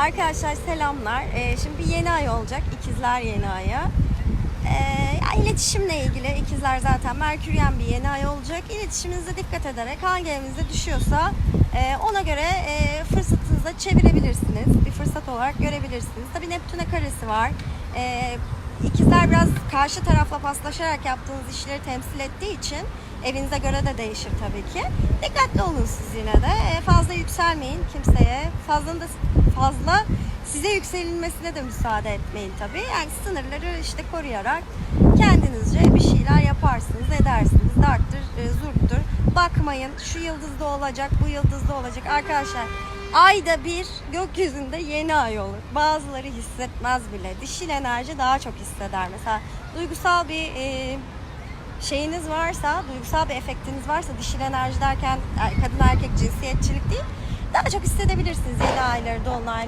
Arkadaşlar selamlar. Ee, şimdi bir yeni ay olacak. İkizler yeni ayı. Ee, iletişimle ilgili ikizler zaten Merküryen bir yeni ay olacak. İletişiminize dikkat ederek hangi evinize düşüyorsa e, ona göre e, fırsatınıza çevirebilirsiniz. Bir fırsat olarak görebilirsiniz. Tabii Neptün'e karesi var. Ee, ikizler biraz karşı tarafla paslaşarak yaptığınız işleri temsil ettiği için evinize göre de değişir tabii ki. Dikkatli olun siz yine de. Ee, fazla yükselmeyin kimseye. Fazla da fazla size yükselilmesine de müsaade etmeyin tabii. Yani sınırları işte koruyarak kendinizce bir şeyler yaparsınız, edersiniz. Darttır, e, zurttur. Bakmayın şu yıldızda olacak, bu yıldızda olacak. Arkadaşlar ayda bir gökyüzünde yeni ay olur. Bazıları hissetmez bile. Dişil enerji daha çok hisseder. Mesela duygusal bir e, şeyiniz varsa, duygusal bir efektiniz varsa dişil enerji derken e, kadın erkek cinsiyetçilik değil. Daha çok hissedebilirsiniz yeni ayları, dolunay